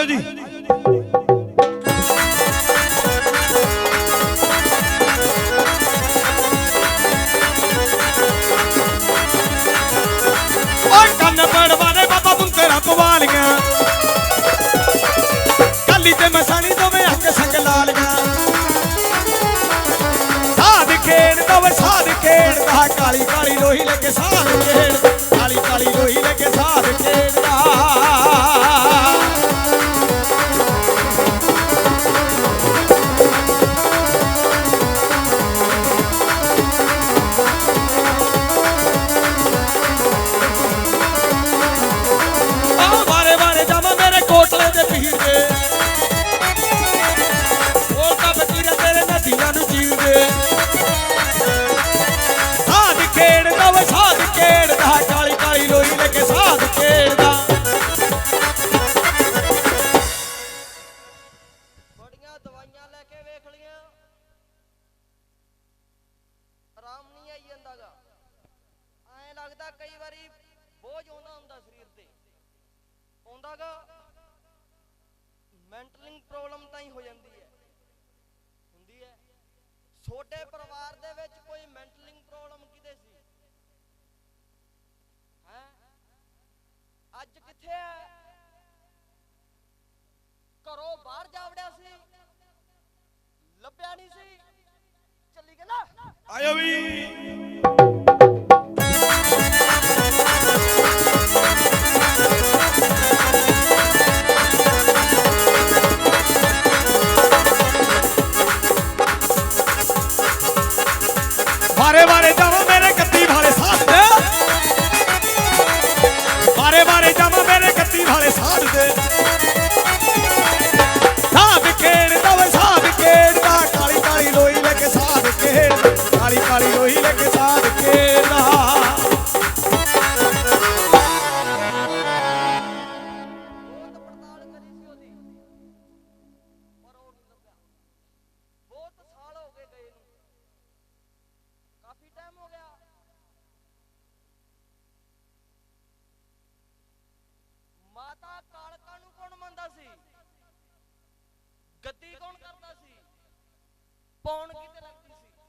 ਆਜੋ ਜੀ। ਓਏ ਕੰਨ ਪੜਵਾਣੇ ਬਾਬਾ ਮੁੰਤਰਾ ਪਵਾਲੀਆਂ ਕੱਲੀ ਤੇ ਮਸਾਣੀ ਦੋਵੇਂ ਛੋਟੇ ਪਰਿਵਾਰ ਦੇ ਵਿੱਚ ਕੋਈ ਮੈਂਟਲਿੰਗ ਪ੍ਰੋਬਲਮ ਕਿਤੇ ਸੀ? ਹੈ? ਅੱਜ ਕਿੱਥੇ ਹੈ ਘਰੋਂ ਬਾਹਰ ਜਾ ਵੜਿਆ ਸੀ। ਲੱਭਿਆ ਨਹੀਂ ਸੀ। ਚੱਲੀ ਗਿਆ ਨਾ। ਆਇਓ ਵੀ। ਵਾਰੇ ਵਾਰੇ ਪੌਣ ਕਿਤੇ ਲੱਗਦੀ ਸੀ?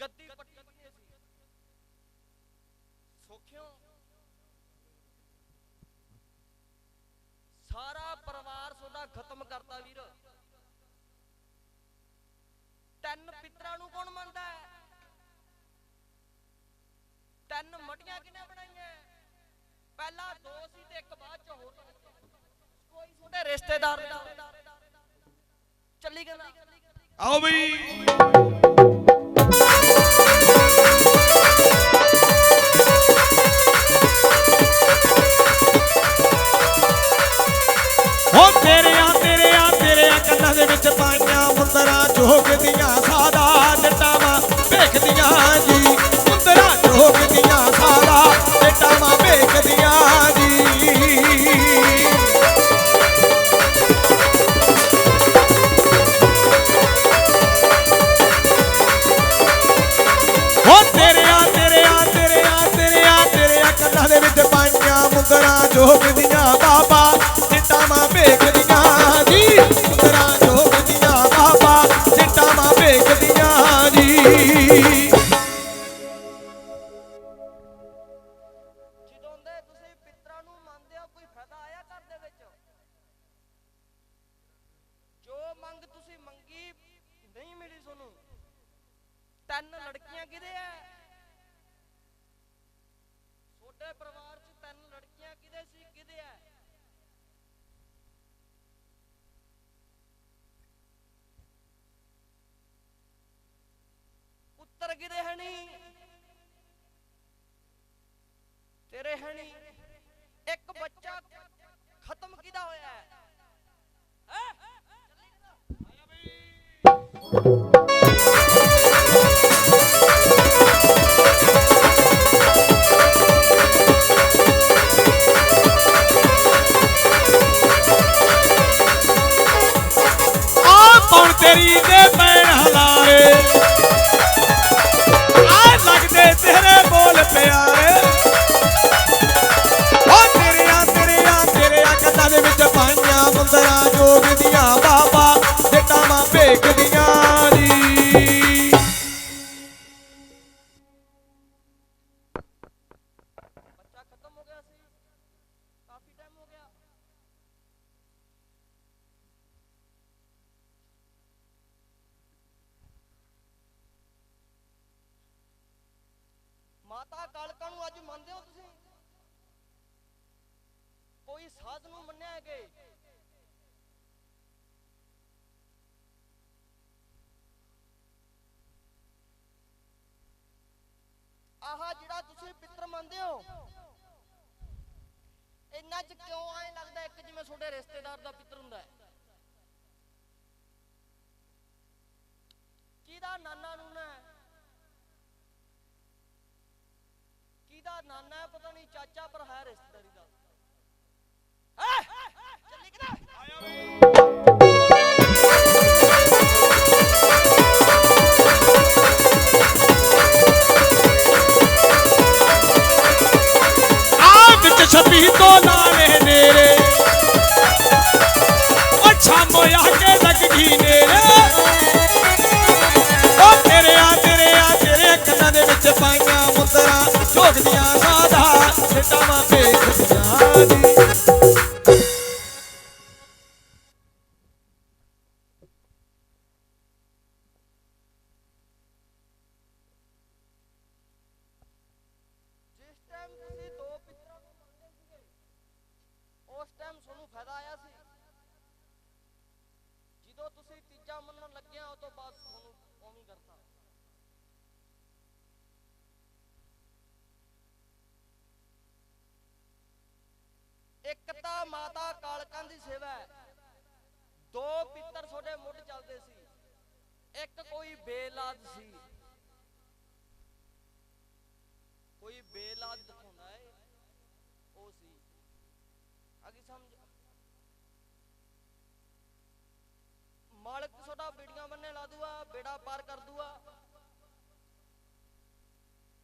ਗੱਦੀ ਪੱਟੀ ਕਿਤੇ ਸੀ? ਸੋਖਿਓ? ਸਾਰਾ ਪਰਿਵਾਰ ਤੁਹਾਡਾ ਖਤਮ ਕਰਤਾ ਵੀਰ। ਤਿੰਨ ਪਿੱਤਰਾਂ ਨੂੰ ਕੌਣ ਮੰਨਦਾ ਹੈ? ਤਿੰਨ ਮਟੀਆਂ ਕਿਨੇ ਬਣਾਈਆਂ ਪਹਿਲਾਂ ਦੋ ਸੀ ਤੇ ਇੱਕ ਬਾਅਦ ਚ ਹੋਰ। ਕੋਈ ਤੁਹਾਡੇ ਰਿਸ਼ਤੇਦਾਰ ਚੱਲੀ ਗਿਆ ਆਓ ਬਈ। ਮੁੰਦਰਾਂ ਝੋਕਦੀਆਂ ਬਾਬਾ, ਸਿੱਟਾਂ ਮਾਂ ਵੇਖਦੀਆਂ ਜੀ। ਮੁੰਦਰਾਂ ਝੋਕਦੀਆਂ ਬਾਬਾ, ਸਿੱਟਾਂ ਮਾਂ ਵੇਖਦੀਆਂ ਜੀ। ਜਦੋਂ ਦੇ ਤੁਸੀਂ ਪਿੱਤਰਾਂ ਨੂੰ ਮੰਨਦੇ ਪੁੱਤਰ ਕਿਹਦੇ ਹੈ ਤੇਰੇ ਹੈ ਇੱਕ ਬੱਚਾ ਖਤਮ ਕਿਹਦਾ ਹੋਇਆ ਹੈ? ਆ ਮਾਤਾ ਕਾਲਕਾ ਨੂੰ ਅੱਜ ਮੰਨਦੇ ਹੋ ਤੁਸੀਂ? ਕੋਈ ਸਾਧ ਨੂੰ ਮੰਨਿਆ ਹੈ ਆਹ ਜਿਹੜਾ ਤੁਸੀਂ ਪਿੱਤਰ ਮੰਨਦੇ ਹੋ, ਇੰਨਾ ਚ ਕਿਉਂ ਐ ਲੱਗਦਾ ਇੱਕ ਜਿਵੇਂ ਤੁਹਾਡੇ ਰਿਸ਼ਤੇਦਾਰ ਦਾ ਪਿੱਤਰ ਹੁੰਦਾ ਹੈ? ਕਿਹਦਾ ਨਾਨਾ ਨੂਨਾ ਹੈ? ਕਿਹਦਾ ਨਾਨਾ ਹੈ, ਪਤਾ ਨਹੀਂ ਚਾਚਾ, ਪਰ ਹੈ ਰਿਸ਼ਤੇਦਾਰੀ ਦਾ। ਹੈ ਚੱਲੀ ਕਿਧਰ ਆ ਵਿੱਚ ਛਪੀ ਤੋਂ ਲਾਲੇ ਉਸ ਟਾਈਮ ਤੁਹਾਨੂੰ ਫਾਇਦਾ ਆਇਆ ਸੀ ਜਦੋਂ ਤੁਸੀਂ ਤੀਜਾ ਮੰਨਣ ਲੱਗਿਆ ਉਹ ਤੋਂ ਬਾਅਦ ਤੁਹਾਨੂੰ ਉਵੇਂ ਹੀ ਕਰਤਾ ਇੱਕ ਤਾਂ ਮਾਤਾ ਕਾਲਕਾਂ ਦੀ ਸੇਵਾ ਹੈ। ਦੋ ਪਿੱਤਰ ਤੁਹਾਡੇ ਮੁੱਢ ਚੱਲਦੇ ਸੀ। ਇੱਕ ਕੋਈ ਬੇਲਾਦ ਸੀ। ਕੋਈ ਬੇਲਾਦ ਦਿਖਾਉਂਦਾ ਹੈ, ਉਹ ਸੀ। ਅਗੀ ਸਮਝ। ਮਾਲਕ ਤੁਹਾਡਾ ਬੀੜੀਆਂ ਬੰਨੇ ਲਾ ਦੂਆ, ਬੇੜਾ ਪਾਰ ਕਰ ਦੂਆ।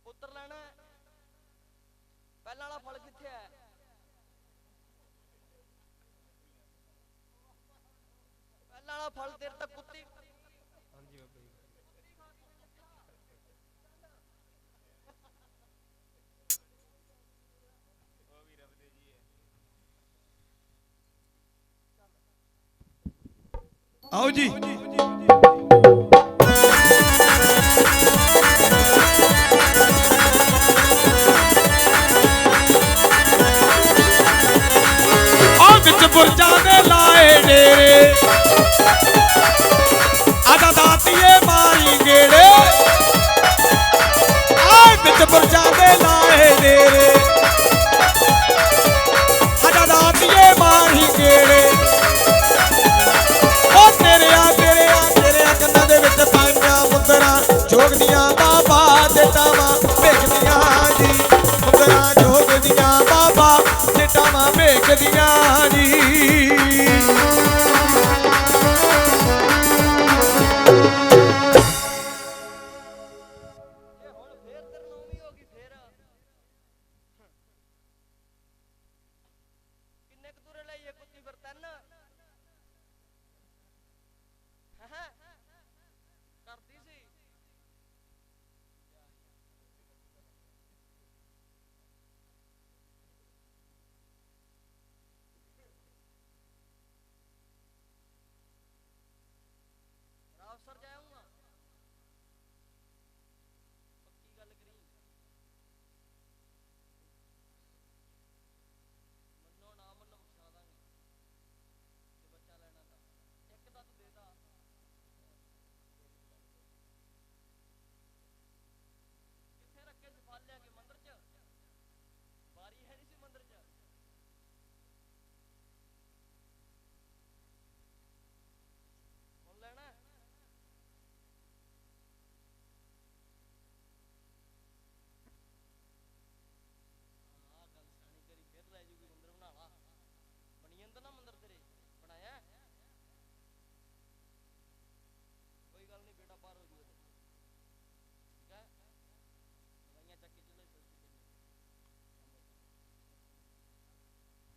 ਪੁੱਤਰ ਲੈਣਾ ਪਹਿਲਾਂ ਵਾਲਾ ਫਲ ਕਿੱਥੇ ਹੈ? ਪਹਿਲਾਂ ਵਾਲਾ ਫਲ ਤੇਰੇ ਤੱਕ ਕੁੱਤੀ। ਆਓ ਜੀ। ਬਾਬਾ ਵੇਖਦੀਆਂ ਜੀ। ਮੁੰਦਰਾਂ ਜੋਗਦੀਆਂ ਬਾਬਾ ਤੇ ਵੇਖਦੀਆਂ ਜੀ। ਕਿੰਨੇ ਕੁ ਦੂਰੇ ਲਈਏ ਕੁੱਤੀ ਫਿਰ